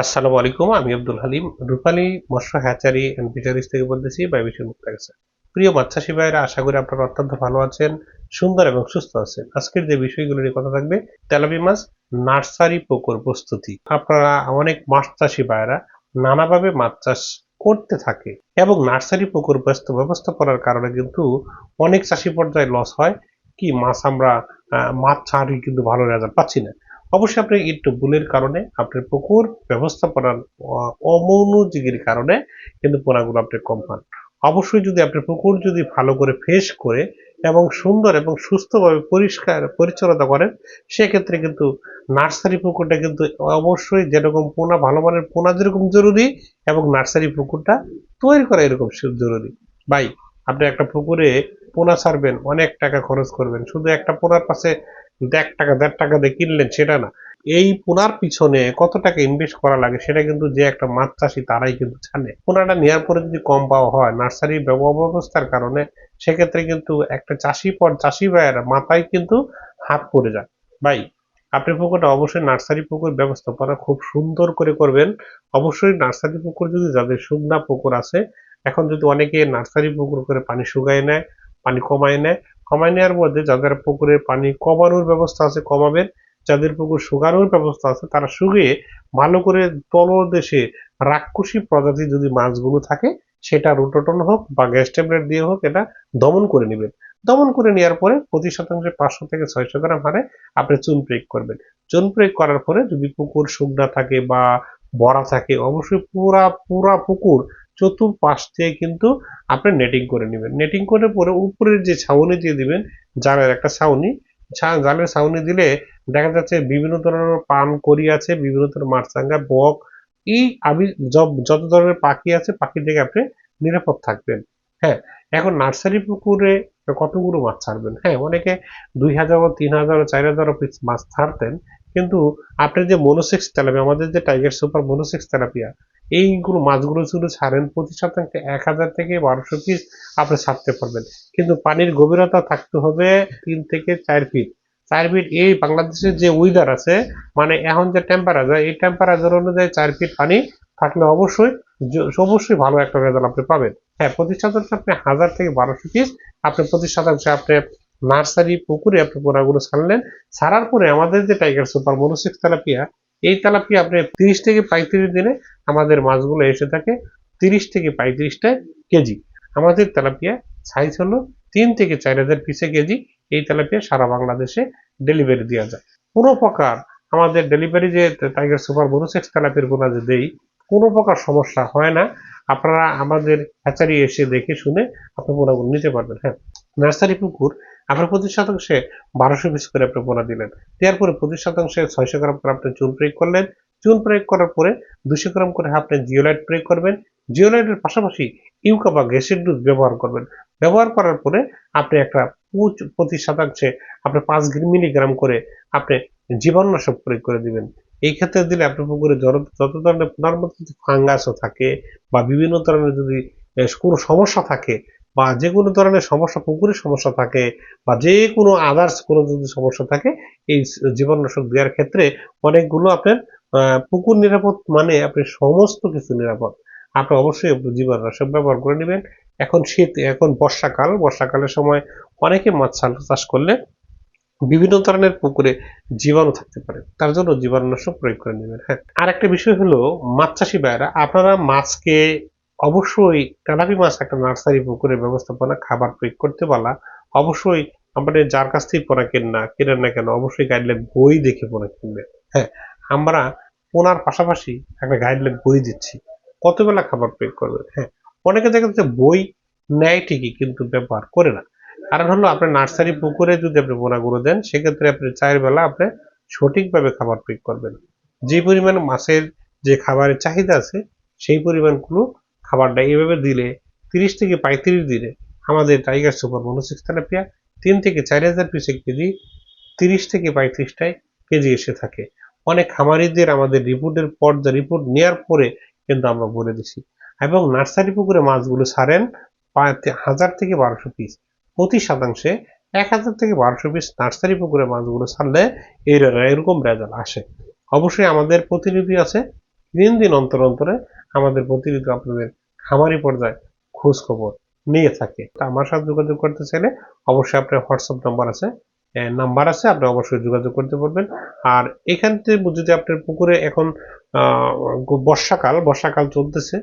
আসসালামু আলাইকুম, আমি আব্দুল হালিম, রূপালী মৎস্য হ্যাচারি অ্যান্ড ফিশারিজ থেকে বলতেছি বাইবিশের মুক্ত গেছে প্রিয় মাছাশি ভাইরা আশা করি আপনারা অত্যন্ত ভালো আছেন, সুন্দর এবং সুস্থ আছেন। আজকের যে বিষয়গুলো নিয়ে কথা থাকবে, তেলাপি মাছ নার্সারি পুকুর প্রস্তুতি। আপনারা অনেক মাছ চাষি ভাইরা নানাভাবে মাছ চাষ করতে থাকে এবং নার্সারি পুকুর ব্যস্ত ব্যবস্থা করার কারণে কিন্তু অনেক চাষি পর্যায়ে লস হয়। কি মাছ আমরা মাছ ছাড়ি কিন্তু ভালো রেজাল্ট পাচ্ছি না। অবশ্যই আপনি একটু ভুলের কারণে আপনার পুকুর ব্যবস্থাপনার অমনোযোগীর কারণে কিন্তু পোনাগুলো আপনি কম পান। অবশ্যই যদি আপনার পুকুর যদি ভালো করে ফ্রেশ করে এবং সুন্দর এবং সুস্থভাবে পরিষ্কার পরিচালনা করেন, সেক্ষেত্রে কিন্তু নার্সারি পুকুরটা কিন্তু অবশ্যই যেরকম পোনা, ভালো মানের পোনা যেরকম জরুরি এবং নার্সারি পুকুরটা তৈরি করা এরকম জরুরি। ভাই, আপনি একটা পুকুরে পোনা ছাড়বেন, অনেক টাকা খরচ করবেন। শুধু একটা পোনার পাশে এক টাকা, দেড় টাকা দিয়ে কিনলেন, সেটা না। এই পোনার পিছনে কত টাকা ইনভেস্ট করা লাগে, সেটা কিন্তু যে একটা মাছ চাষি তারাই কিন্তু জানে। পোনাটা নেওয়ার পরে যদি কম পাওয়া হয়, নার্সারি ব্যবস্থার কারণে, সেক্ষেত্রে কিন্তু একটা চাষি পর চাষি ভাইয়ের মাথায় কিন্তু হাত পড়ে যায়। ভাই, আপনি পুকুরটা অবশ্যই নার্সারি পুকুর ব্যবস্থাপনা খুব সুন্দর করে করবেন। অবশ্যই নার্সারি পুকুর যদি যাদের শুকনা পুকুর আছে, এখন যদি অনেকে নার্সারি পুকুর করে পানি শুকায় নেয়, পানি কমায় নেয় কমায় নেওয়ার মধ্যে যাদের পুকুরে পানি কমানোর ব্যবস্থা আছে, কমাবেন। যাদের পুকুর শুকানোর ব্যবস্থা আছে, তারা শুকিয়ে ভালো করে তলদেশে রাক্ষসী প্রজাতি যদি মাছগুলো থাকে, সেটা রুটোটন হোক বা গ্যাস ট্যাবলেট দিয়ে হোক, এটা দমন করে নেবেন। দমন করে নেওয়ার পরে প্রতি শতাংশে পাঁচশো থেকে ছয়শো গ্রাম হারে আপনি চুন প্রয়োগ করবেন। চুন প্রয়োগ করার পরে যদি পুকুর শুকনা থাকে বা বড়া থাকে, অবশ্যই পুরা পুরা পুকুর চতুর্পাশ দিয়ে কিন্তু আপনি নেটিং করে নেবেন। নেটিং করে পরে উপরের যে ছাউনি দিয়ে দিবেন, জালের একটা ছাউনি। জালের ছাউনি দিলে দেখা যাচ্ছে বিভিন্ন ধরনের পান করি আছে, বিভিন্ন ধরনের মাছরাঙ্গা বক, এই আমি যত ধরনের পাখি আছে, পাখি থেকে আপনি নিরাপদ থাকবেন। হ্যাঁ এখন নার্সারি পুকুরে কতগুলো মাছ ছাড়বেন? হ্যাঁ অনেকে দুই হাজার, তিন হাজার, চার হাজার পিস মাছ ছাড়তেন। কিন্তু আপনি যে মনোসেক্স তেলাপিয়া আমাদের যে টাইগার সুপার মনোসেক্স তেলাপিয়া এইগুলো মাছগুলো যদি ছাড়েন প্রতি শতাংশে এক হাজার থেকে বারোশো পিস আপনি ছাড়তে পারবেন। কিন্তু পানির গভীরতা থাকতে হবে তিন থেকে চার ফিট চার ফিট এই বাংলাদেশের যে ওয়েদার আছে মানে এখন যে টেম্পারেচার এই টেম্পারেচার অনুযায়ী চার ফিট পানি থাকলে অবশ্যই অবশ্যই ভালো একটা রেজাল্ট আপনি পাবেন। হ্যাঁ প্রতি শতাংশে আপনি হাজার থেকে বারোশো পিস আপনি প্রতি শতাংশে আপনি নার্সারি, পুকুরে আপনি পোনাগুলো ছাড়লেন। ছাড়ার পরে আমাদের যে টাইগার সুপার মনোসিক্স তেলাপিয়া, এই তেলাপিয়া আপনি তিরিশ থেকে পঁয়ত্রিশ দিনে আমাদের মাছগুলো এসে থাকে তিরিশ থেকে পঁয়ত্রিশটা কেজি। আমাদের তেলাপিয়া সাইজ হলো তিন থেকে চার হাজার পিসে কেজি। এই তেলাপিয়া সারা বাংলাদেশে ডেলিভারি দেওয়া যায়। কোনো প্রকার আমাদের ডেলিভারি যে টাইগার সুপার মনোসেক্স তেলাপির গুণা যে দেই, কোনো প্রকার সমস্যা হয় না। আপনারা আমাদের হ্যাচারি এসে দেখে শুনে আপনি পোনাগুলো নিতে পারবেন হ্যাঁ। নার্সারি পুকুর আপনার প্রতি শতাংশে বারোশো পিস করে আপনি বোনা দিলেন। দেওয়ার পরে প্রতি শতাংশে ছয়শো গ্রাম করে আপনি চুন প্রয়োগ করলেন। চুন প্রয়োগ করার পরে দুশো গ্রাম করে আপনি জিওলাইট প্রয়োগ করবেন। জিওলাইটের পাশাপাশি ইউকা বা গ্যাসের দুধ ব্যবহার করবেন। ব্যবহার করার পরে আপনি একটা পুচ প্রতি শতাংশে আপনি পাঁচ মিলিগ্রাম করে আপনি জীবাণুনাশক প্রয়োগ করে দিবেন। এই ক্ষেত্রে দিলে আপনার পুকুরে যত- ধরনের পোনার মধ্যে যদি ফাঙ্গাসও থাকে বা বিভিন্ন ধরনের যদি কোনো সমস্যা থাকে বা যে কোনো ধরনের সমস্যা পুকুরের সমস্যা থাকে বা যে কোনো আদার্স কোনো যদি সমস্যা থাকে, এই জীবাণুনাশক দেওয়ার ক্ষেত্রে অনেকগুলো আপনার পুকুর নিরাপদ মানে আপনি সমস্ত কিছু নিরাপদ। আপনি অবশ্যই জীবাণুনাশক ব্যবহার করে নেবেন। এখন শীত, এখন বর্ষাকাল, বর্ষাকালের সময় অনেকে মাছ চাষ- করলে বিভিন্ন ধরনের পুকুরে জীবাণু থাকতে পারে। তার জন্য জীবাণুনাশক প্রয়োগ করে নেবেন। হ্যাঁ আর একটা বিষয় হলো মাছ চাষি ভাইরা আপনারা মাছকে অবশ্যই তেলাপি মাছ একটা নার্সারি পুকুরের ব্যবস্থাপনা, খাবার প্রয়োগ করতে পারলা। অবশ্যই আমাদের যার কাছ থেকে পোনা কেন না, কেনেন না কেন, অবশ্যই গাইডলাইন বই দেখে পোনা কিনবেন হ্যাঁ আমরা পোনার পাশাপাশি একটা গাইডলাইন বই দিচ্ছি। কতবেলা খাবার প্রয়োগ করবেন? হ্যাঁ অনেকে দেখা যাচ্ছে বই নেয় ঠিকই, কিন্তু ব্যবহার করে না। কারণ হলো আপনার নার্সারি পুকুরে যদি আপনি পোনাগুলো দেন, সেক্ষেত্রে আপনি চায়ের বেলা আপনি সঠিকভাবে খাবার প্রয়োগ করবেন। যে পরিমাণ মাছের যে খাবারের চাহিদা আছে, সেই পরিমাণগুলো খাবারটা এইভাবে দিলে তিরিশ থেকে পঁয়ত্রিশ দিনে আমাদের টাইগার সুপার মনোসিক্স তেলাপিয়া তিন থেকে চার হাজার পিসে কেজি তিরিশ থেকে পঁয়ত্রিশটায় কেজি এসে থাকে। অনেক খামারিদের আমাদের রিপোর্টের পর যা রিপোর্ট নেওয়ার পরে কিন্তু আমরা বলে দিছি। এবং নার্সারি পুকুরে মাছগুলো ছাড়েন হাজার থেকে বারোশো পিস প্রতি শতাংশে এক হাজার থেকে বারোশো পিস নার্সারি পুকুরে মাছগুলো ছাড়লে এরকম রেজাল্ট আসে। অবশ্যই আমাদের প্রতিনিধি আছে দিন দিন অন্তর অন্তরে আমাদের প্রতিনিধি আপনাদের খামারি পর্যায়ে খোঁজ খবর নিয়ে থাকে। আমার সাথে যোগাযোগ করতে চাইলে অবশ্যই আপনার হোয়াটসঅ্যাপ নাম্বার আছে। নাম্বার আছে, আপনি অবশ্যই যোগাযোগ করতে পারবেন। আর এখান থেকে যদি আপনার পুকুরে এখন বর্ষাকাল বর্ষাকাল চলতেছে,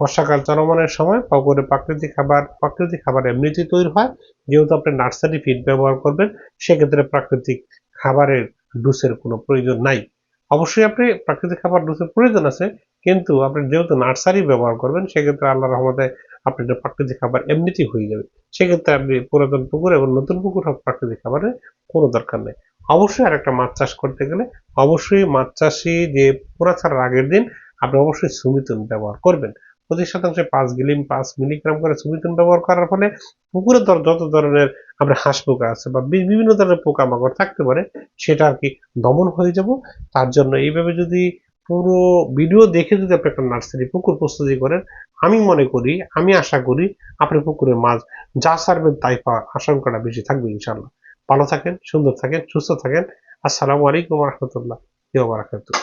বর্ষাকাল চলমানের সময় পুকুরে প্রাকৃতিক খাবার প্রাকৃতিক খাবার এমনিতেই তৈরি হয়। যেহেতু আপনি নার্সারি ফিড ব্যবহার করবেন, সেক্ষেত্রে প্রাকৃতিক খাবারের ডুসের কোনো প্রয়োজন নাই। অবশ্যই আপনি প্রাকৃতিক খাবার ডুসের প্রয়োজন আছে, কিন্তু আপনি যেহেতু নার্সারি ব্যবহার করবেন, সেক্ষেত্রে আল্লাহ রহমতে আপনি প্রাকৃতিক খাবার এমনিতেই হয়ে যাবে। সেক্ষেত্রে আপনি পুরাতন পুকুর এবং নতুন পুকুর প্রাকৃতিক খাবারের কোনো দরকার নেই। অবশ্যই আর একটা মাছ চাষ করতে গেলে অবশ্যই মাছ চাষি যে পোড়া ছাড়ার আগের দিন আপনি অবশ্যই সুমিতন ব্যবহার করবেন। প্রতি শতাংশে পাঁচ গিলিম, পাঁচ মিলিগ্রাম করে সুমিতন ব্যবহার করার ফলে পুকুরে ধর যত ধরনের আপনার হাঁস পোকা আছে বা বিভিন্ন ধরনের পোকামাকড় থাকতে পারে, সেটা আর কি দমন হয়ে যাব। তার জন্য এইভাবে যদি পুরো ভিডিও দেখে যদি আপনি একটা নার্সারি পুকুর প্রস্তুতি করেন, আমি মনে করি, আমি আশা করি আপনার পুকুরে মাছ যা সারবেন তাই পাওয়ার আশঙ্কাটা বেশি থাকবে ইনশাল্লাহ ভালো থাকেন, সুন্দর থাকেন, সুস্থ থাকেন। আসসালামু আলাইকুম রহমতুল্লাহ বারাকাতুহ।